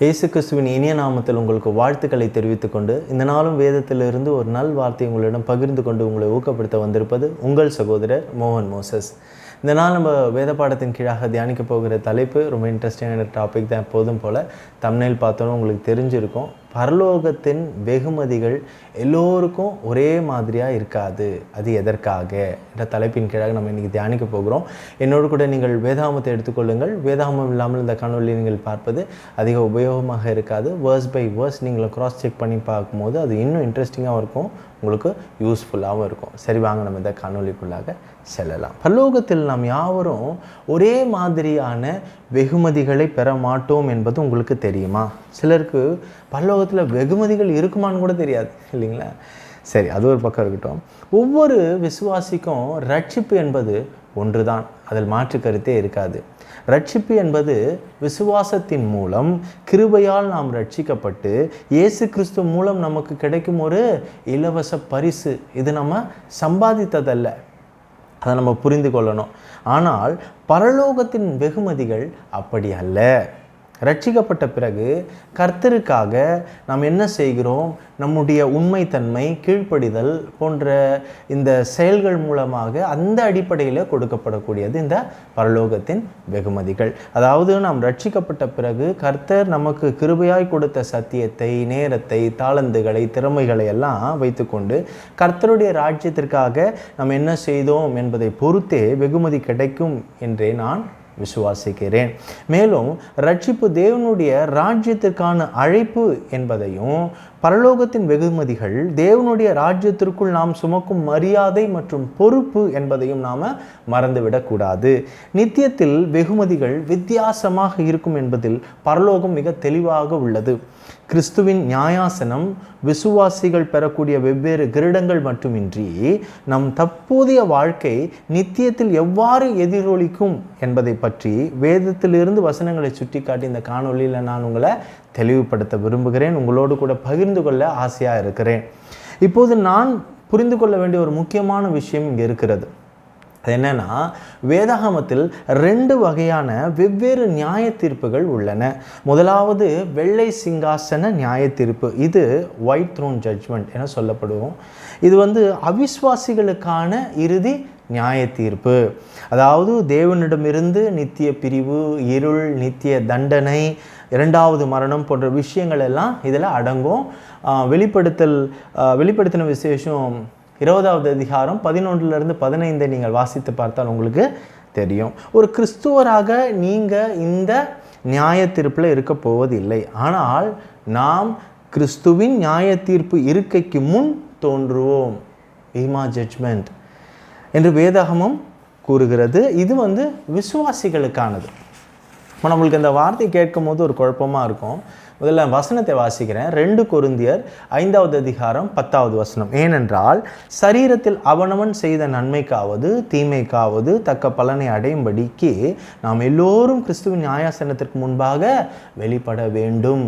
இயேசு கிறிஸ்துவின் இனிய நாமத்தில் உங்களுக்கு வாழ்த்துக்களை தெரிவித்துக் கொண்டு இந்த நாளும் வேதத்திலிருந்து ஒரு நல் வார்த்தை உங்களிடம் பகிர்ந்து கொண்டு உங்களை ஊக்கப்படுத்த வந்திருப்பது உங்கள் சகோதரர் மோகன் மோசஸ். இந்த நாள் நம்ம வேத பாடத்தின் கீழாக தியானிக்க போகிற தலைப்பு ரொம்ப இன்ட்ரெஸ்டிங்கான டாபிக் தான் எப்போதும் போல். தமிழில் பார்த்தோன்னு உங்களுக்கு தெரிஞ்சிருக்கும். பரலோகத்தின் வெகுமதிகள் எல்லோருக்கும் ஒரே மாதிரியாக இருக்காது. அது எதற்காக? என்ற தலைப்பின் கீழாக நம்ம இன்றைக்கி தியானிக்க போகிறோம். என்னோடு கூட நீங்கள் வேதாமத்தை எடுத்துக்கொள்ளுங்கள் வேதாமம் இல்லாமல் இந்த காணொலியை நீங்கள் பார்ப்பது அதிக உபயோகமாக இருக்காது. வேர்ஸ் பை வேர்ஸ் நீங்கள் க்ராஸ் செக் பண்ணி பார்க்கும்போது அது இன்னும் இன்ட்ரெஸ்டிங்காகவும் இருக்கும். உங்களுக்கு யூஸ்ஃபுல்லாகவும் இருக்கும். சரி வாங்க நம்ம இந்த காணொலிக்குள்ளாக செல்லலாம். பரலோகத்தில் நாம் யாவரும் ஒரே மாதிரியான வெகுமதிகளை பெற மாட்டோம் என்பது உங்களுக்கு தெரியுமா? சிலருக்கு பல்லோகத்தில் வெகுமதிகள் இருக்குமான்னு கூட தெரியாது இல்லைங்களா? சரி அது ஒரு பக்கம் இருக்கட்டும். ஒவ்வொரு விசுவாசிக்கும் ரட்சிப்பு என்பது ஒன்று தான் அதில் மாற்று கருத்தே இருக்காது. ரட்சிப்பு என்பது விசுவாசத்தின் மூலம் கிருபையால் நாம் ரட்சிக்கப்பட்டு இயேசு கிறிஸ்து மூலம் நமக்கு கிடைக்கும் ஒரு இலவச பரிசு. இது நம்ம சம்பாதித்ததல்ல. அதை நம்ம புரிந்து கொள்ளணும். ஆனால் பரலோகத்தின் வெகுமதிகள் அப்படி அல்ல. ரட்சிக்கப்பட்ட பிறகு கர்த்தருக்காக நாம் என்ன செய்கிறோம்? நம்முடைய உண்மைத்தன்மை கீழ்ப்படிதல் போன்ற இந்த செயல்கள் மூலமாக அந்த அடிப்படையில் கொடுக்கப்படக்கூடியது இந்த பரலோகத்தின் வெகுமதிகள். அதாவது நாம் ரட்சிக்கப்பட்ட பிறகு கர்த்தர் நமக்கு கிருபையாய் கொடுத்த சத்தியத்தை நேரத்தை தாளந்துகளை திறமைகளை எல்லாம் வைத்துக்கொண்டு கர்த்தருடைய ராஜ்யத்திற்காக நாம் என்ன செய்தோம் என்பதை பொறுத்தே வெகுமதி கிடைக்கும் என்றே நான் விசுவாசிக்கிறேன். மேலும் ரட்சிப்பு தேவனுடைய ராஜ்யத்திற்கான அழைப்பு என்பதையும் பரலோகத்தின் வெகுமதிகள் தேவனுடைய ராஜ்யத்திற்குள் நாம் சுமக்கும் மரியாதை மற்றும் பொறுப்பு என்பதையும் நாம் மறந்துவிடக்கூடாது. நித்தியத்தில் வெகுமதிகள் வித்தியாசமாக இருக்கும் என்பதில் பரலோகம் மிக தெளிவாக உள்ளது. கிறிஸ்துவின் நியாயாசனம் விசுவாசிகள் பெறக்கூடிய வெவ்வேறு கிரீடங்கள் மட்டுமின்றி நம் தற்போதைய வாழ்க்கை நித்தியத்தில் எவ்வாறு எதிரொலிக்கும் என்பதை பற்றி வேதத்திலிருந்து வசனங்களை சுட்டிக்காட்டி இந்த காணொலியில் நான் உங்களை தெளிவுபடுத்த விரும்புகிறேன். உங்களோடு கூட பகிர்ந்து கொள்ள ஆசையாக இருக்கிறேன். இப்போது நான் புரிந்து கொள்ள வேண்டிய ஒரு முக்கியமான விஷயம் இங்கே இருக்கிறது. அது என்னென்னா வேதாகமத்தில் ரெண்டு வகையான வெவ்வேறு நியாய தீர்ப்புகள் உள்ளன. முதலாவது வெள்ளை சிங்காசன நியாய தீர்ப்பு இது ஒயிட் த்ரோன் ஜட்ஜ்மெண்ட் என சொல்லப்படுவோம். இது வந்து அவிஸ்வாசிகளுக்கான இறுதி நியாய தீர்ப்பு அதாவது தேவனிடமிருந்து நித்திய பிரிவு இருள் நித்திய தண்டனை இரண்டாவது மரணம் போன்ற விஷயங்கள் எல்லாம் இதில் அடங்கும். வெளிப்படுத்தல் வெளிப்படுத்தின விசேஷம் இருபதாவது அதிகாரம் பதினொன்றிலிருந்து பதினைந்தை நீங்கள் வாசித்து பார்த்தால் உங்களுக்கு தெரியும். ஒரு கிறிஸ்துவராக நீங்கள் இந்த நியாய தீர்ப்பில் இருக்க போவதில்லை. ஆனால் நாம் கிறிஸ்துவின் நியாய தீர்ப்பு இருக்கைக்கு முன் தோன்றுவோம். ஈமா ஜட்ஜ்மெண்ட் என்று வேதாகமம் கூறுகிறது. இது வந்து விசுவாசிகளுக்கானது. இப்போ நம்மளுக்கு இந்த வார்த்தை கேட்கும் போது ஒரு குழப்பமாக இருக்கும். முதல்ல வசனத்தை வாசிக்கிறேன். ரெண்டு கொருந்தியர் ஐந்தாவது அதிகாரம் பத்தாவது வசனம். ஏனென்றால் சரீரத்தில் அவனவன் செய்த நன்மைக்காவது தீமைக்காவது தக்க பலனை அடையும்படிக்கு நாம் எல்லோரும் கிறிஸ்துவின் நியாயாசனத்திற்கு முன்பாக வெளிப்பட வேண்டும்.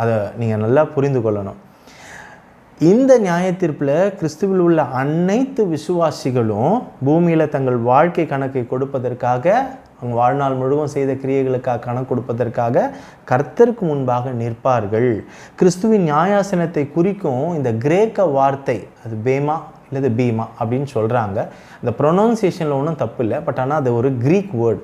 அதை நீங்கள் நல்லா புரிந்து கொள்ளணும். இந்த நியாயத்தீர்ப்பில் கிறிஸ்துவில் உள்ள அனைத்து விசுவாசிகளும் பூமியில் தங்கள் வாழ்க்கை கணக்கை கொடுப்பதற்காக அவங்க வாழ்நாள் முழுவதும் செய்த கிரியைகளுக்காக கணக்கு கொடுப்பதற்காக கர்த்தருக்கு முன்பாக நிற்பார்கள். கிறிஸ்துவின் நியாயாசனத்தை குறிக்கும் இந்த கிரேக்க வார்த்தை அது பேமா இல்லது பீமா அப்படின்னு சொல்கிறாங்க இந்த ப்ரொனவுன்சியேஷனில் ஒன்றும் தப்பு இல்லை பட் ஆனால் அது ஒரு க்ரீக் வேர்ட்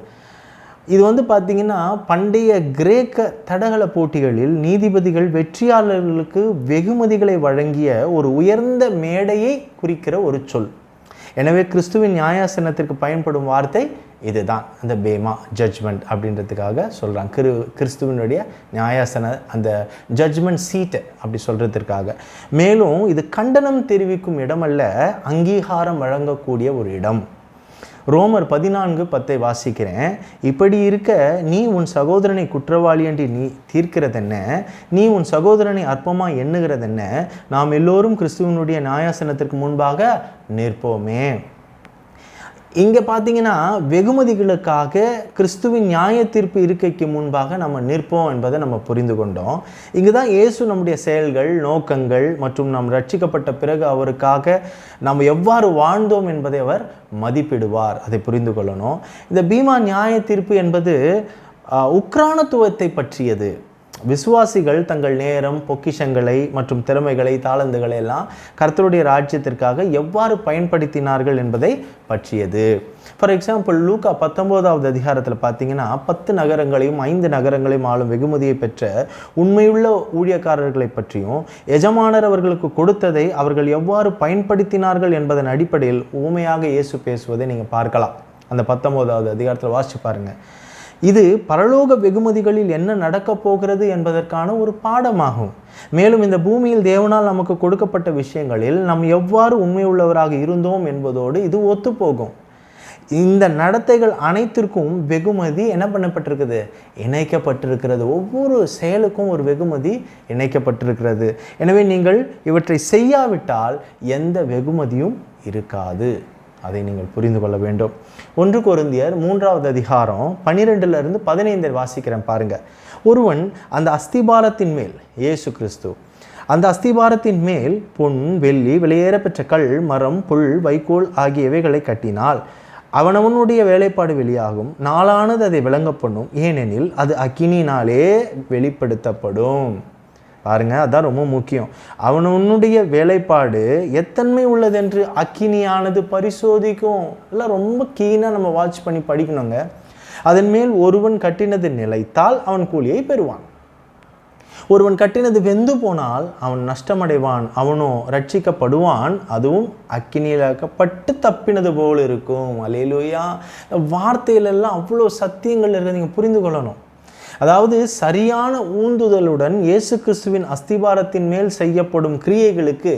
இது வந்து பார்த்திங்கன்னா பண்டைய கிரேக்க தடகள போட்டிகளில் நீதிபதிகள் வெற்றியாளர்களுக்கு வெகுமதிகளை வழங்கிய ஒரு உயர்ந்த மேடையை குறிக்கிற ஒரு சொல். எனவே கிறிஸ்துவின் நியாயாசனத்திற்கு பயன்படும் வார்த்தை இதுதான் அந்த பேமா ஜட்ஜ்மெண்ட் அப்படின்றதுக்காக சொல்கிறாங்க கிரு கிறிஸ்துவனுடைய நியாயாசன அந்த ஜட்ஜ்மெண்ட் சீட்டு அப்படி சொல்கிறதுக்காக மேலும் இது கண்டனம் தெரிவிக்கும் இடமல்ல அங்கீகாரம் வழங்கக்கூடிய ஒரு இடம். ரோமர் பதினான்கு பத்தை வாசிக்கிறேன். இப்படி இருக்க நீ உன் சகோதரனை குற்றவாளி என்று நீ தீர்க்கிறதென்ன? நீ உன் சகோதரனை அற்பமாக எண்ணுகிறதென்ன? நாம் எல்லோரும் கிறிஸ்துவனுடைய நியாயாசனத்திற்கு முன்பாக நிற்போமே. இங்கே பார்த்தீங்கன்னா வெகுமதிகளுக்காக கிறிஸ்துவின் நியாய தீர்ப்பு இருக்கைக்கு முன்பாக நம்ம நிற்போம் என்பதை நம்ம புரிந்து கொண்டோம். இங்கு தான் இயேசு நம்முடைய செயல்கள் நோக்கங்கள் மற்றும் நாம் ரட்சிக்கப்பட்ட பிறகு அவருக்காக நாம் எவ்வாறு வாழ்ந்தோம் என்பதை அவர் மதிப்பிடுவார். அதை புரிந்து கொள்ளணும். இந்த பீமா நியாய தீர்ப்பு என்பது உக்ரானத்துவத்தை பற்றியது. விசுவாசிகள் தங்கள் நேரம் பொக்கிஷங்களை மற்றும் திறமைகளை தாளந்துகளை எல்லாம் கர்த்தருடைய ராஜ்யத்திற்காக எவ்வாறு பயன்படுத்தினார்கள் என்பதை பற்றியது. ஃபார் எக்ஸாம்பிள் லூக்கா பத்தொம்போதாவது அதிகாரத்தில் பார்த்தீங்கன்னா பத்து நகரங்களையும் ஐந்து நகரங்களையும் ஆளும் வெகுமதியை பெற்ற உண்மையுள்ள ஊழியக்காரர்களை பற்றியும் எஜமானர் அவர்களுக்கு கொடுத்ததை அவர்கள் எவ்வாறு பயன்படுத்தினார்கள் என்பதன் அடிப்படையில் ஊமையாக இயேசு பேசுவதை நீங்கள் பார்க்கலாம். அந்த பத்தொம்போதாவது அதிகாரத்தில் வாசிச்சு பாருங்கள் இது பரலோக வெகுமதிகளில் என்ன நடக்கப் போகிறது என்பதற்கான ஒரு பாடமாகும். மேலும் இந்த பூமியில் தேவனால் நமக்கு கொடுக்கப்பட்ட விஷயங்களில் நாம் எவ்வாறு உண்மையுள்ளவராக இருந்தோம் என்பதோடு இது ஒத்துப்போகும். இந்த நடத்தைகள் அனைத்திற்கும் வெகுமதி என்ன பண்ணப்பட்டிருக்குது? இணைக்கப்பட்டிருக்கிறது. ஒவ்வொரு செயலுக்கும் ஒரு வெகுமதி இணைக்கப்பட்டிருக்கிறது. எனவே நீங்கள் இவற்றை செய்யாவிட்டால் எந்த வெகுமதியும் இருக்காது. அதை நீங்கள் புரிந்து கொள்ள வேண்டும். ஒன்று குருந்தியர் மூன்றாவது அதிகாரம் பன்னிரெண்டுலேருந்து பதினைந்தில் வாசிக்கிறேன் பாருங்க. ஒருவன் அந்த அஸ்திபாரத்தின் மேல் இயேசு கிறிஸ்து அந்த அஸ்திபாரத்தின் மேல் பொன் வெள்ளி வெளியேறப்பெற்ற கல் மரம் புல் வைக்கோல் ஆகியவைகளை கட்டினால் அவனவனுடைய வேலைப்பாடு வெளியாகும். நாளானது அதை விளங்க பண்ணும் ஏனெனில் அது அக்கினினாலே வெளிப்படுத்தப்படும். பாருங்க அதான் ரொம்ப முக்கியம். அவனுடைய வேலைப்பாடு எத்தன்மை உள்ளதென்று அக்கினியானது பரிசோதிக்கும். எல்லாம் ரொம்ப கீனாக நம்ம வாட்ச் பண்ணி படிக்கணுங்க. அதன் மேல் ஒருவன் கட்டினது நிலைத்தால் அவன் கூலியை பெறுவான். ஒருவன் கட்டினது வெந்து போனால் அவன் நஷ்டமடைவான் அவனோ ரட்சிக்கப்படுவான். அதுவும் அக்கினியிலாக்கப்பட்டு தப்பினது போல் இருக்கும். அலையிலோயா. வார்த்தையிலெல்லாம் அவ்வளோ சத்தியங்கள் இருக்கு நீங்கள் புரிந்து கொள்ளணும். அதாவது சரியான ஊந்துதலுடன் இயேசு கிறிஸ்துவின் அஸ்திபாரத்தின் மேல் செய்யப்படும் கிரியைகளுக்கு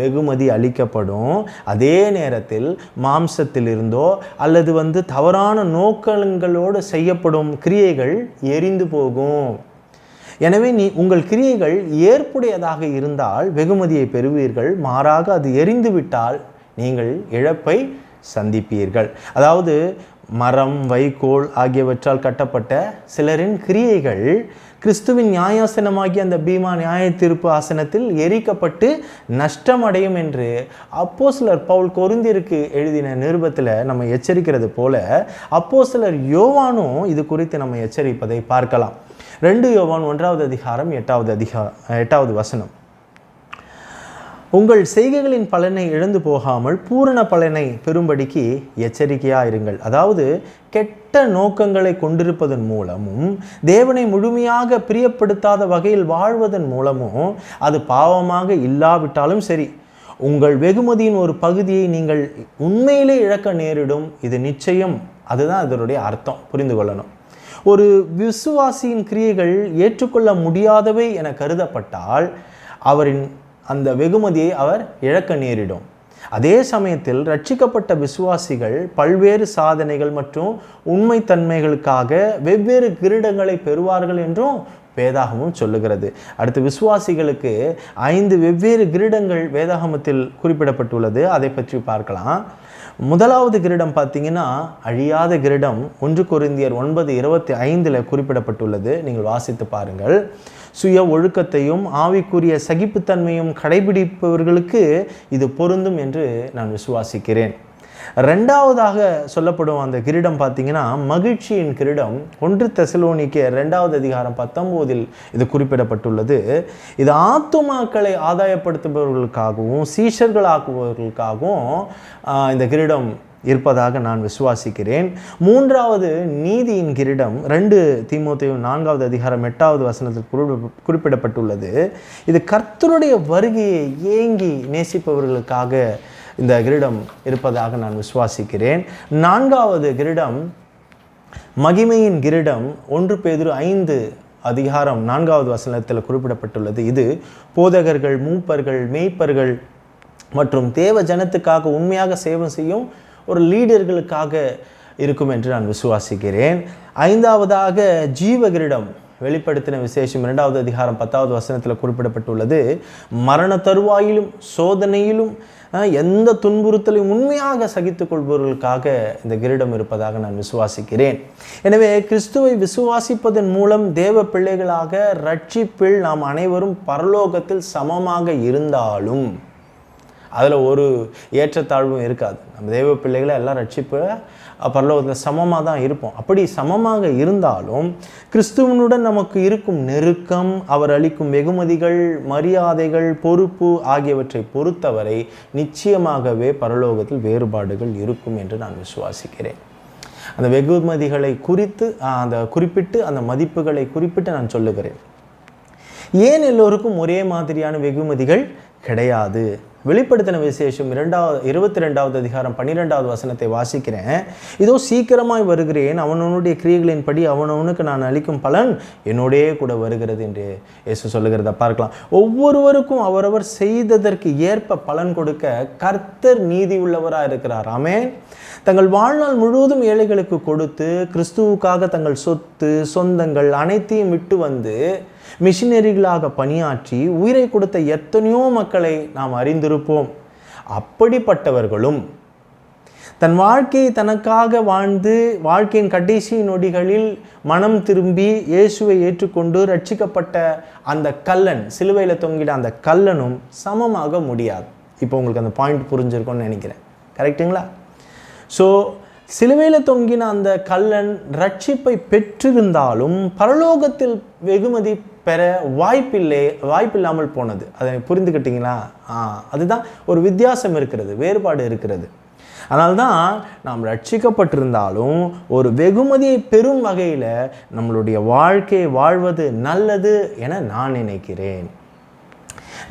வெகுமதி அளிக்கப்படும். அதே நேரத்தில் மாம்சத்திலிருந்தோ அல்லது வந்து தவறான நோக்கங்களோடு செய்யப்படும் கிரியைகள் எரிந்து போகும். எனவே நீ உங்கள் கிரியைகள் ஏற்புடையதாக இருந்தால் வெகுமதியை பெறுவீர்கள். மாறாக அது எரிந்துவிட்டால் நீங்கள் இழப்பை சந்திப்பீர்கள். அதாவது மரம் வைக்கோல் ஆகியவற்றால் கட்டப்பட்ட சிலரின் கிரியைகள் கிறிஸ்துவின் நியாயாசனமாகிய அந்த பீமா நியாய தீர்ப்பு ஆசனத்தில் எரிக்கப்பட்டு நஷ்டமடையும் என்று அப்போ சிலர் பவுல் கொருந்திற்கு எழுதின நிருபத்தில் நம்ம எச்சரிக்கிறது போல அப்போ சிலர் யோவானும் இது குறித்து நம்ம எச்சரிப்பதை பார்க்கலாம். ரெண்டு யோவான் ஒன்றாவது அதிகாரம் எட்டாவது அதிகா எட்டாவது வசனம். உங்கள் செய்கைகளின் பலனை இழந்து போகாமல் பூரண பலனை பெறும்படிக்கு எச்சரிக்கையாக இருங்கள். அதாவது கெட்ட நோக்கங்களை கொண்டிருப்பதன் மூலமும் தேவனை முழுமையாக பிரியப்படுத்தாத வகையில் வாழ்வதன் மூலமும் அது பாவமாக இல்லாவிட்டாலும் சரி உங்கள் வெகுமதியின் ஒரு பகுதியை நீங்கள் உண்மையிலே இழக்க நேரிடும். இது நிச்சயம். அதுதான் இதனுடைய அர்த்தம். புரிந்து கொள்ளணும். ஒரு விசுவாசியின் கிரியைகள் ஏற்றுக்கொள்ள முடியாதவை என கருதப்பட்டால் அவரின் அந்த வெகுமதியை அவர் இழக்க நேரிடும். அதே சமயத்தில் ரட்சிக்கப்பட்ட விசுவாசிகள் பல்வேறு சாதனைகள் மற்றும் உண்மைத்தன்மைகளுக்காக வெவ்வேறு கிரீடங்களை பெறுவார்கள் என்றும் வேதாகமும் சொல்லுகிறது. அடுத்து விசுவாசிகளுக்கு ஐந்து வெவ்வேறு கிரீடங்கள் வேதாகமத்தில் குறிப்பிடப்பட்டுள்ளது. அதை பற்றி பார்க்கலாம். முதலாவது கிரீடம் பார்த்தீங்கன்னா அழியாத கிரீடம் ஒன்று குருந்தியர் ஒன்பது இருபத்தி ஐந்தில் குறிப்பிடப்பட்டுள்ளது. நீங்கள் வாசித்து பாருங்கள். சுய ஒழுக்கத்தையும் ஆவிக்குரிய சகிப்புத்தன்மையும் கடைபிடிப்பவர்களுக்கு இது பொருந்தும் என்று நான் விசுவாசிக்கிறேன். ரெண்டாவதாக சொல்லப்படும் அந்த கிரீடம் பார்த்தீங்கன்னா மகிழ்ச்சியின் கிரீடம். ஒன்று தெசலோனிக்கு ரெண்டாவது அதிகாரம் பத்தொம்போதில் இது குறிப்பிடப்பட்டுள்ளது. இது ஆத்துமாக்களை ஆதாயப்படுத்துபவர்களுக்காகவும் சீஷர்களாக்குபவர்களுக்காகவும் இந்த கிரீடம் இருப்பதாக நான் விசுவாசிக்கிறேன். மூன்றாவது நீதியின் கிரீடம் ரெண்டு தீமோத்தேயு நான்காவது அதிகாரம் எட்டாவது வசனத்தில் குறிப்பிட- குறிப்பிடப்பட்டுள்ளது. இது கர்த்தருடைய வருகையை ஏங்கி நேசிப்பவர்களுக்காக இந்த கிரீடம் இருப்பதாக நான் விசுவாசிக்கிறேன். நான்காவது கிரீடம் மகிமையின் கிரீடம் ஒன்று பேதுரு ஐந்து அதிகாரம் நான்காவது வசனத்தில் குறிப்பிடப்பட்டுள்ளது. இது போதகர்கள் மூப்பர்கள் மேய்ப்பர்கள் மற்றும் தேவ ஜனத்துக்காக உண்மையாக சேவை செய்யும் ஒரு லீடர்களுக்காக இருக்கும் என்று நான் விசுவாசிக்கிறேன். ஐந்தாவதாக ஜீவகிரிடம் வெளிப்படுத்தின விசேஷம் இரண்டாவது அதிகாரம் பத்தாவது வசனத்தில் குறிப்பிடப்பட்டுள்ளது. மரண தருவாயிலும் சோதனையிலும் எந்த துன்புறுத்தலையும் உண்மையாக சகித்துக் கொள்பவர்களுக்காக இந்த கிரீடம் இருப்பதாக நான் விசுவாசிக்கிறேன். எனவே கிறிஸ்துவை விசுவாசிப்பதன் மூலம் தேவ பிள்ளைகளாக ரட்சிப்பில் நாம் அனைவரும் பரலோகத்தில் சமமாக இருந்தாலும் அதில் ஒரு ஏற்றத்தாழ்வும் இருக்காது. நம்ம தெய்வ பிள்ளைகளை எல்லாம் ரட்சிப்பு பரலோகத்தில் சமமாக தான் இருப்போம். அப்படி சமமாக இருந்தாலும் கிறிஸ்துவனுடன் நமக்கு இருக்கும் நெருக்கம் அவர் அளிக்கும் வெகுமதிகள் மரியாதைகள் பொறுப்பு ஆகியவற்றை பொறுத்தவரை நிச்சயமாகவே பரலோகத்தில் வேறுபாடுகள் இருக்கும் என்று நான் விசுவாசிக்கிறேன். அந்த வெகுமதிகளை குறித்து அந்த குறிப்பிட்டு அந்த மதிப்புகளை குறிப்பிட்டு நான் சொல்லுகிறேன். ஏன் எல்லோருக்கும் ஒரே மாதிரியான வெகுமதிகள்? கிடையாது. வெளிப்படுத்தின விசேஷம் இரண்டாவது இருபத்தி ரெண்டாவது அதிகாரம் பன்னிரெண்டாவது வசனத்தை வாசிக்கிறேன். இதோ சீக்கிரமாய் வருகிறேன். அவனவனுடைய கிரியைகளின்படி அவனவனுக்கு நான் அளிக்கும் பலன் என்னோடே கூட வருகிறது என்று இயேசு சொல்லுகிறத பார்க்கலாம். ஒவ்வொருவருக்கும் அவரவர் செய்ததற்கு ஏற்ப பலன் கொடுக்க கர்த்தர் நீதி உள்ளவராக இருக்கிறார் ஆமே தங்கள் வாழ்நாள் முழுவதும் ஏழைகளுக்கு கொடுத்து கிறிஸ்துவுக்காக தங்கள் சொத்து சொந்தங்கள் அனைத்தையும் விட்டு வந்து மிஷினரிகளாக பணியாற்றி உயிரை கொடுத்த எத்தனையோ மக்களை நாம் அறிந்திருப்போம். அப்படிப்பட்டவர்களும் தன் வாழ்க்கையை தனக்காக வாழ்ந்து வாழ்க்கையின் கடைசி நொடிகளில் மனம் திரும்பி இயேசுவை ஏற்றுக்கொண்டு ரட்சிக்கப்பட்ட அந்த கல்லன் சிலுவையில் தொங்கிட அந்த கல்லனும் சமமாக முடியாது. இப்போ உங்களுக்கு அந்த பாயிண்ட் புரிஞ்சிருக்கும்னு நினைக்கிறேன். கரெக்டுங்களா ஸோ சிலுவையில் தொங்கின அந்த கல்லன் ரட்சிப்பை பெற்றிருந்தாலும் பரலோகத்தில் வெகுமதி பெற வாய்ப்பில்லை வாய்ப்பில்லாமல் போனது. அதை புரிந்துக்கிட்டீங்களா ஆ அதுதான் ஒரு வித்தியாசம் இருக்கிறது வேறுபாடு இருக்கிறது. அதனால்தான் நாம் ரட்சிக்கப்பட்டிருந்தாலும் ஒரு வெகுமதியை பெறும் வகையில் நம்மளுடைய வாழ்க்கையை வாழ்வது நல்லது என நான் நினைக்கிறேன்.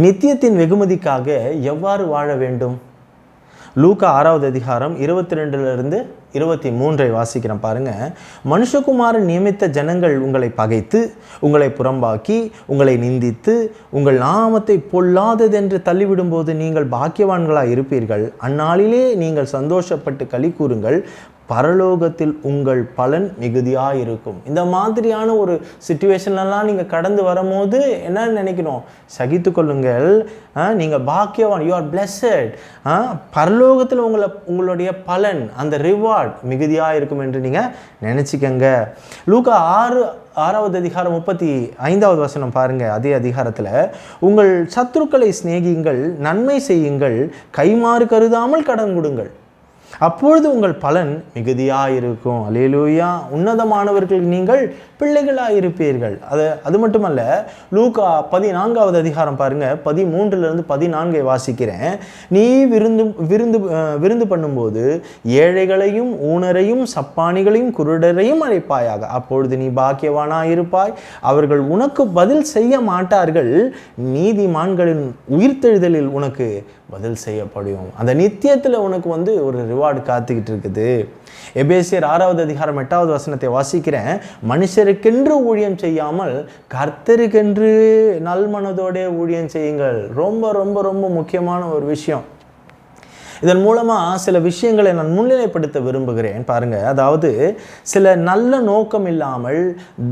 நித்தியத்தின் வெகுமதிக்காக எவ்வாறு வாழ வேண்டும்? லூக்கா ஆறாவது அதிகாரம் இருபத்தி ரெண்டுலேருந்து இருபத்தி மூன்றை வாசிக்கிறேன் பாருங்க. மனுஷகுமாரன் நியமித்த ஜனங்கள் உங்களை பகைத்து உங்களை புறம்பாக்கி உங்களை நிந்தித்து உங்கள் நாமத்தை பொல்லாததென்று தள்ளிவிடும்போது நீங்கள் பாக்கியவான்களாக இருப்பீர்கள் அந்நாளிலே நீங்கள் சந்தோஷப்பட்டு களி கூறுங்கள் பரலோகத்தில் உங்கள் பலன் மிகுதியாக இருக்கும் இந்த மாதிரியான ஒரு சுச்சுவேஷன்லலாம் நீங்கள் கடந்து வரும்போது என்ன நினைக்கணும்? சகித்து கொள்ளுங்கள். நீங்கள் பாக்கியவான் யூ ஆர் பிளெஸட் பரலோகத்தில் உங்களை உங்களுடைய பலன் அந்த ரிவார்ட் மிகுதியாக இருக்கும் என்று நீங்கள் நினச்சிக்கங்க. லூக்கா ஆறு ஆறாவது அதிகாரம் முப்பத்தி ஐந்தாவது வசனம் பாருங்கள் அதே அதிகாரத்தில். உங்கள் சத்துருக்களை சிநேகியுங்கள் நன்மை செய்யுங்கள் கைமாறு கருதாமல் கடன் கொடுங்கள். அப்பொழுது உங்கள் பலன் மிகுதியாக இருக்கும் அலேலூயா உன்னதமானவர்கள் நீங்கள் பிள்ளைகளாக இருப்பீர்கள் அது அது மட்டுமல்ல லூகா பதினான்காவது அதிகாரம் பாருங்க. பதிமூன்றுலேருந்து பதினான்கை வாசிக்கிறேன். நீ விருந்து விருந்து விருந்து பண்ணும்போது ஏழைகளையும் ஊனரையும் சப்பானிகளையும் குருடரையும் அழைப்பாயாக. அப்பொழுது நீ பாக்கியவானாக இருப்பாய் அவர்கள் உனக்கு பதில் செய்ய மாட்டார்கள். நீதிமான்களின் உயிர்த்தெழுதலில் உனக்கு பதில் செய்யப்படும். அந்த நித்தியத்தில் உனக்கு வந்து ஒரு ரிவார்டு காத்துக்கிட்டு இருக்குது எபேசியர் ஆறாவது அதிகாரம் எட்டாவது வசனத்தை வாசிக்கிறேன். மனுஷருக்கென்று ஊழியம் செய்யாமல் கர்த்தருக்கென்று நல்மனதோட ஊழியம் செய்யுங்கள். ரொம்ப ரொம்ப ரொம்ப முக்கியமான ஒரு விஷயம். இதன் மூலமாக சில விஷயங்களை நான் முன்னிலைப்படுத்த விரும்புகிறேன். பாருங்க அதாவது சில நல்ல நோக்கம் இல்லாமல்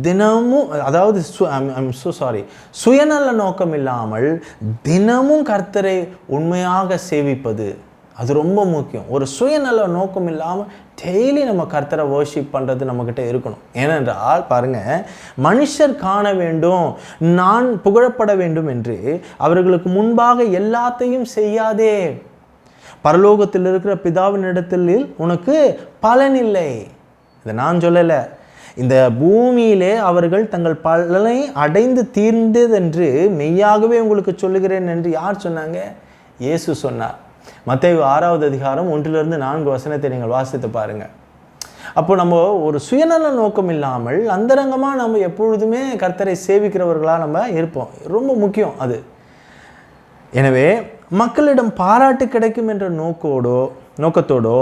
தினமும் அதாவது ஸோ சாரி சுயநல நோக்கம் இல்லாமல் தினமும் கர்த்தரை உண்மையாக சேவிப்பது. அது ரொம்ப முக்கியம். ஒரு சுயநல நோக்கம் இல்லாமல் டெய்லி நம்ம கர்த்தரை வர்ஷிப் பண்ணுறது நம்மக்கிட்ட இருக்கணும். ஏனென்றால் பாருங்கள் மனுஷர் காண வேண்டும் நான் புகழப்பட வேண்டும் என்று அவர்களுக்கு முன்பாக எல்லாத்தையும் செய்யாதே. பரலோகத்தில் இருக்கிற பிதாவின் இடத்தில் உனக்கு பலன் இல்லை. இதை நான் சொல்லலை. இந்த பூமியிலே அவர்கள் தங்கள் பலனை அடைந்து தீர்ந்ததென்று மெய்யாகவே உங்களுக்கு சொல்லுகிறேன் என்று யார் சொன்னாங்க? இயேசு சொன்னார். மற்ற ஆறாவது அதிகாரம் ஒன்றிலிருந்து நான்கு வசனத்தை நீங்கள் வாசித்து பாருங்கள் அப்போ நம்ம ஒரு சுயநல நோக்கம் இல்லாமல் அந்தரங்கமாக நம்ம எப்பொழுதுமே கர்த்தரை சேவிக்கிறவர்களாக நம்ம இருப்போம். ரொம்ப முக்கியம் அது. எனவே மக்களிடம் பாராட்டு கிடைக்கும் என்ற நோக்கோடோ நோக்கத்தோடோ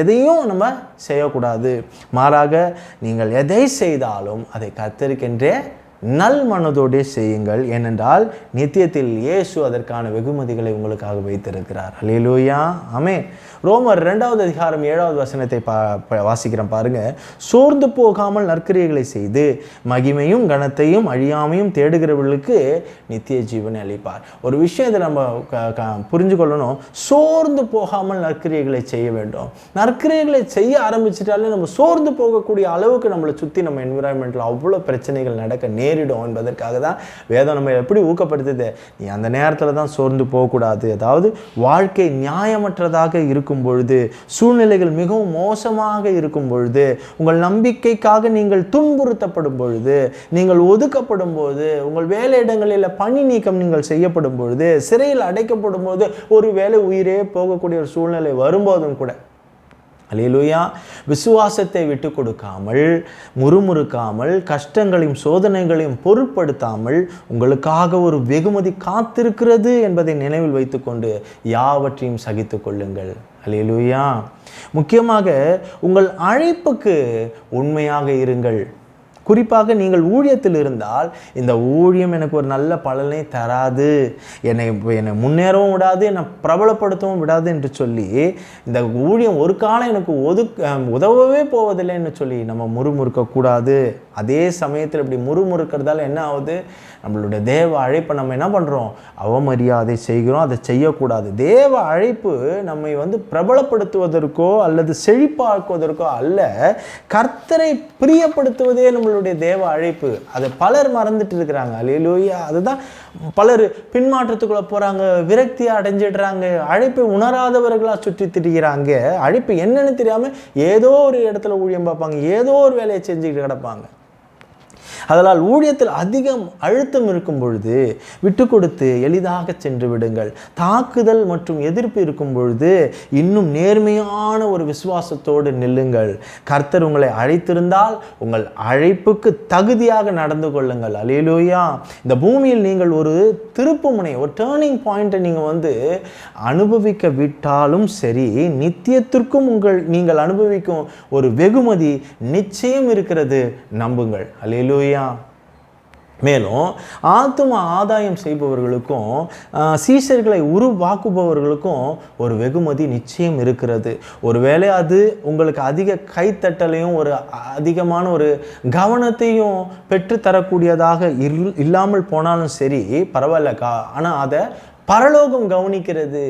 எதையும் நம்ம செய்யக்கூடாது. மாறாக நீங்கள் எதை செய்தாலும் அதை கர்த்தருக்கென்றே நல் மனதோடே செய்யுங்கள். ஏனென்றால் நித்தியத்தில் இயேசு அதற்கான வெகுமதிகளை உங்களுக்காக வைத்திருக்கிறார். அலையிலூயா ஆமே ரோமர் ரெண்டாவது அதிகாரம் ஏழாவது வசனத்தை பா வாசிக்கிறோம் வாசிக்கிறேன் பாருங்க. சோர்ந்து போகாமல் நற்கிரியைகளை செய்து மகிமையும் கனத்தையும் அழியாமையும் தேடுகிறவர்களுக்கு நித்திய ஜீவனை அளிப்பார். ஒரு விஷயத்தை நம்ம க- க- புரிஞ்சு கொள்ளணும் சோர்ந்து போகாமல் நற்கிரியைகளை செய்ய வேண்டும். நற்கிரியைகளை செய்ய ஆரம்பிச்சிட்டாலே நம்ம சோர்ந்து போகக்கூடிய அளவுக்கு நம்மளை சுற்றி நம்ம என்விரான்மெண்ட்டில் அவ்வளோ பிரச்சனைகள் நடக்க நேரிடும் என்பதற்காக தான் வேதம் நம்ம எப்படி ஊக்கப்படுத்துது? நீ அந்த நேரத்தில் தான் சோர்ந்து போகக்கூடாது. அதாவது வாழ்க்கை நியாயமற்றதாக இருக்கும் பொழுது சூழ்நிலைகள் மிகவும் மோசமாக இருக்கும் பொழுது உங்கள் நம்பிக்கைக்காக நீங்கள் துன்புறுத்தப்படும் பொழுது நீங்கள் ஒதுக்கப்படும் போது உங்கள் வேலையிடங்களில் பணி நீக்கம் நீங்கள் செய்யப்படும் பொழுது சிறையில் அடைக்கப்படும் போது ஒரு வேலை உயிரே போகக்கூடிய ஒரு சூழ்நிலை வரும்போதும் கூட அலையிலுயா விசுவாசத்தை விட்டு கொடுக்காமல் முறுமுறுக்காமல் கஷ்டங்களையும் சோதனைகளையும் பொருட்படுத்தாமல் உங்களுக்காக ஒரு வெகுமதி காத்திருக்கிறது என்பதை நினைவில் வைத்துக்கொண்டு யாவற்றையும் சகித்து கொள்ளுங்கள். அலையிலுயா முக்கியமாக உங்கள் அழைப்புக்கு உண்மையாக இருங்கள். குறிப்பாக நீங்கள் ஊழியத்தில் இருந்தால் இந்த ஊழியம் எனக்கு ஒரு நல்ல பலனை தராது. என்னை என்னை முன்னேறவும் விடாது என்னை பிரபலப்படுத்தவும் விடாது என்று சொல்லி இந்த ஊழியம் ஒரு காலம் எனக்கு ஒதுக்க உதவவே போவதில்லைன்னு சொல்லி நம்ம முறுமுறுக்கக்கூடாது. அதே சமயத்தில் இப்படி முறுமுறுக்கிறதால என்ன ஆகுது? நம்மளுடைய தேவ அழைப்பை நம்ம என்ன பண்ணுறோம் அவமரியாதை செய்கிறோம். அதை செய்யக்கூடாது. தேவ அழைப்பு நம்மை வந்து பிரபலப்படுத்துவதற்கோ அல்லது செழிப்பாக்குவதற்கோ அல்ல. கர்த்தரை பிரியப்படுத்துவதே நம்மளுடைய தேவ அழைப்பு. அதை பலர் மறந்துட்டு இருக்கிறாங்க. அலையிலூயா அதுதான் பலர் பின்மாற்றத்துக்குள்ளே போகிறாங்க விரக்தியை அடைஞ்சிடுறாங்க அழைப்பை உணராதவர்களாக சுற்றி திரிகிறாங்க அழைப்பு என்னன்னு தெரியாமல் ஏதோ ஒரு இடத்துல ஊழியம் பார்ப்பாங்க ஏதோ ஒரு வேலையை செஞ்சுக்கிட்டு கிடப்பாங்க. அதனால் ஊழியத்தில் அதிகம் அழுத்தம் இருக்கும் பொழுது விட்டு கொடுத்து எளிதாக சென்று விடுங்கள். தாக்குதல் மற்றும் எதிர்ப்பு இருக்கும் பொழுது இன்னும் நேர்மையான ஒரு விசுவாசத்தோடு நில்லுங்கள். கர்த்தர் உங்களை அழைத்திருந்தால் உங்கள் அழைப்புக்கு தகுதியாக நடந்து கொள்ளுங்கள். அலையிலோயா இந்த பூமியில் நீங்கள் ஒரு திருப்புமுனை ஒரு டேர்னிங் பாயிண்ட்டை நீங்கள் வந்து அனுபவிக்க விட்டாலும் சரி நித்தியத்திற்கும் உங்கள் நீங்கள் அனுபவிக்கும் ஒரு வெகுமதி நிச்சயம் இருக்கிறது. நம்புங்கள். அலையிலோயா மேலும் ஆத்தும ஆதாயம் செய்பவர்களுக்கும் ஆஹ், சீஷர்களை உருவாக்குபவர்களுக்கும் ஒரு வெகுமதி நிச்சயம் இருக்கிறது. ஒருவேளை அது உங்களுக்கு அதிக கைத்தட்டலையும் ஒரு அதிகமான ஒரு கவனத்தையும் பெற்றுத்தரக்கூடியதாக இல் இல்லாமல் போனாலும் சரி பரவாயில்லக்கா ஆனால் அதை பரலோகம் கவனிக்கிறது.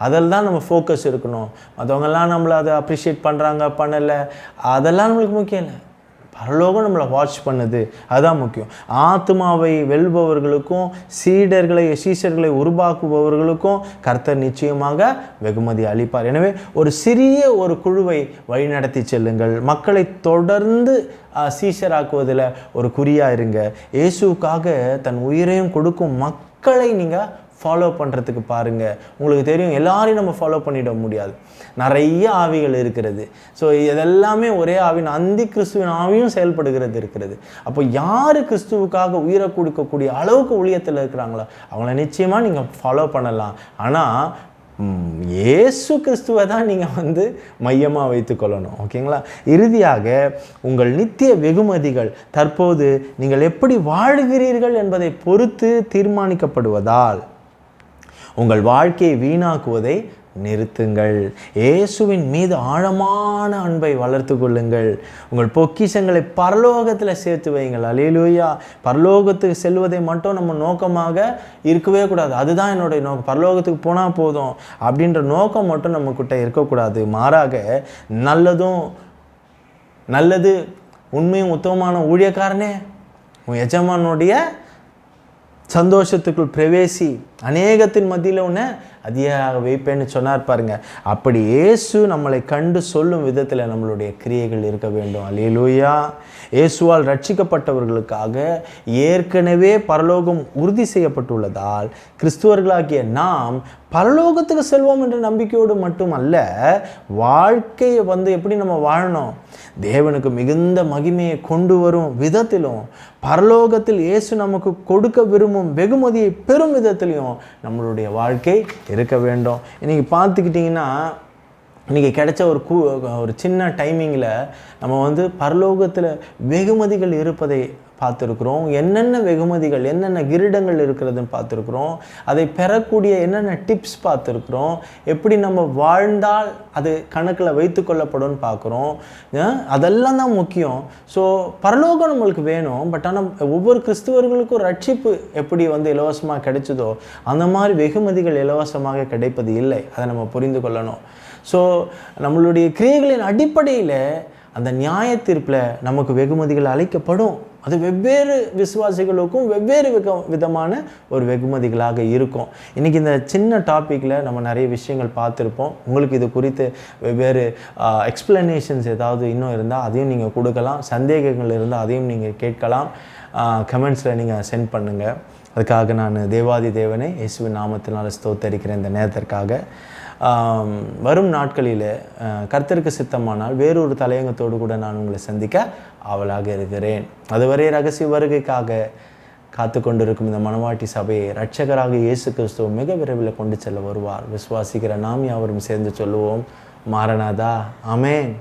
அதில் தான் நம்ம ஃபோக்கஸ் இருக்கணும். மற்றவங்கெல்லாம் நம்மளை அதை அப்ரிஷியேட் பண்ணுறாங்க பண்ணலை. அதெல்லாம் நம்மளுக்கு முக்கியம் இல்லை. பரலோகம் நம்மளை வாட்ச் பண்ணுது. அதுதான் முக்கியம். ஆத்மாவை வெல்பவர்களுக்கும் சீடர்களை சீசர்களை உருவாக்குபவர்களுக்கும் கர்த்தர் நிச்சயமாக வெகுமதி அளிப்பார். எனவே ஒரு சிறிய ஒரு குழுவை வழிநடத்தி செல்லுங்கள். மக்களை தொடர்ந்து சீசராக்குவதில் சீஷராக்குவதில் ஒரு குறியாக இருங்க. இயேசுக்காக தன் உயிரையும் கொடுக்கும் மக்களை நீங்கள் ஃபாலோ பண்ணுறதுக்கு பாருங்கள் உங்களுக்கு தெரியும் எல்லாரையும் நம்ம ஃபாலோ பண்ணிட முடியாது. நிறைய ஆவிகள் இருக்கிறது. ஸோ இதெல்லாமே ஒரே ஆவின் அந்தி கிறிஸ்துவின் ஆவியும் செயல்படுகிறது இருக்கிறது. அப்போ யார் கிறிஸ்துவுக்காக உயிரை கொடுக்கக்கூடிய அளவுக்கு ஊழியத்தில் இருக்கிறாங்களோ அவங்கள நிச்சயமாக நீங்கள் ஃபாலோ பண்ணலாம். ஆனால் இயேசு கிறிஸ்துவை தான் நீங்கள் வந்து மையமாக வைத்துக்கொள்ளணும் ஓகேங்களா? இறுதியாக உங்கள் நித்திய வெகுமதிகள் தற்போது நீங்கள் எப்படி வாழுகிறீர்கள் என்பதை பொறுத்து தீர்மானிக்கப்படுவதால் உங்கள் வாழ்க்கையை வீணாக்குவதை நிறுத்துங்கள். இயேசுவின் மீது ஆழமான அன்பை வளர்த்து கொள்ளுங்கள். உங்கள் பொக்கிஷங்களை பரலோகத்தில் சேர்த்து வையுங்கள். அலேலூயா பரலோகத்துக்கு செல்வதை மட்டும் நம்ம நோக்கமாக இருக்கவே கூடாது. அதுதான் என்னுடைய நோக்கம். பரலோகத்துக்கு போனால் போதும் அப்படின்ற நோக்கம் மட்டும் நம்மக்கிட்ட இருக்கக்கூடாது. மாறாக நல்லதும் நல்லது உண்மையும் உத்தமமான ஊழியக்காரனே. உன் எஜமானுடைய சந்தோஷத்துக்குள் பிரவேசி அநேகத்தின் மத்தியில் உன்னை அதிகாக வைப்பேன்னு சொன்னார் பாருங்க. அப்படி இயேசு நம்மளை கண்டு சொல்லும் விதத்தில் நம்மளுடைய கிரியைகள் இருக்க வேண்டும். அலையலூயா இயேசுவால் ரட்சிக்கப்பட்டவர்களுக்காக ஏற்கனவே பரலோகம் உறுதி செய்யப்பட்டுள்ளதால் கிறிஸ்துவர்களாகிய நாம் பரலோகத்துக்கு செல்வோம் என்ற நம்பிக்கையோடு மட்டுமல்ல வாழ்க்கையை வந்து எப்படி நம்ம வாழணும்? தேவனுக்கு மிகுந்த மகிமையை கொண்டு வரும் விதத்திலும் பரலோகத்தில் இயேசு நமக்கு கொடுக்க விரும்பும் வெகுமதியை பெறும் விதத்திலையும் நம்மளுடைய வாழ்க்கை இருக்க வேண்டும். இன்றைக்கி பார்த்துக்கிட்டிங்கன்னா இன்றைக்கி கிடைச்ச ஒரு கூ ஒரு சின்ன டைமிங்கில் நம்ம வந்து பரலோகத்தில் வெகுமதிகள் இருப்பதை பார்த்துருக்குறோம். என்னென்ன வெகுமதிகள் என்னென்ன கிரீடங்கள் இருக்கிறதுன்னு பார்த்துருக்குறோம். அதை பெறக்கூடிய என்னென்ன டிப்ஸ் பார்த்துருக்குறோம். எப்படி நம்ம வாழ்ந்தால் அது கணக்கில் வைத்து கொள்ளப்படும்னு பார்க்குறோம். அதெல்லாம் தான் முக்கியம். ஸோ பரலோகம் நம்மளுக்கு வேணும். பட் ஆனால் ஒவ்வொரு கிறிஸ்துவர்களுக்கும் ரட்சிப்பு எப்படி வந்து இலவசமாக கிடைச்சதோ அந்த மாதிரி வெகுமதிகள் இலவசமாக கிடைப்பது இல்லை. அதை நம்ம புரிந்து கொள்ளணும். ஸோ நம்மளுடைய கிரியைகளின் அடிப்படையில் அந்த நியாய தீர்ப்பில் நமக்கு வெகுமதிகள் அளிக்கப்படும். அது வெவ்வேறு விசுவாசிகளுக்கும் வெவ்வேறு விக விதமான ஒரு வெகுமதிகளாக இருக்கும். இன்றைக்கி இந்த சின்ன டாப்பிக்கில் நம்ம நிறைய விஷயங்கள் பார்த்துருப்போம். உங்களுக்கு இது குறித்து வெவ்வேறு எக்ஸ்ப்ளனேஷன்ஸ் ஏதாவது இன்னும் இருந்தால் அதையும் நீங்கள் கொடுக்கலாம். சந்தேகங்கள் இருந்தால் அதையும் நீங்கள் கேட்கலாம். கமெண்ட்ஸில் நீங்கள் சென்ட் பண்ணுங்கள் அதுக்காக நான் தேவாதி தேவனை இயேசுவின் நாமத்தினால் ஸ்தோத்தரிக்கிறேன் இந்த நேரத்திற்காக. வரும் நாட்களில் கர்த்தருக்கு சித்தமானால் வேறொரு தலையங்கத்தோடு கூட நான் உங்களை சந்திக்க ஆவலாக இருக்கிறேன். அதுவரை ரகசிய வருகைக்காக காத்து கொண்டிருக்கும் இந்த மணவாட்டி சபையை ரட்சகராக இயேசு கிறிஸ்துவ மிக விரைவில் கொண்டு செல்ல வருவார். விசுவாசிக்கிற நாம் யாவரும் சேர்ந்து சொல்லுவோம் மாறனாதா அமேன்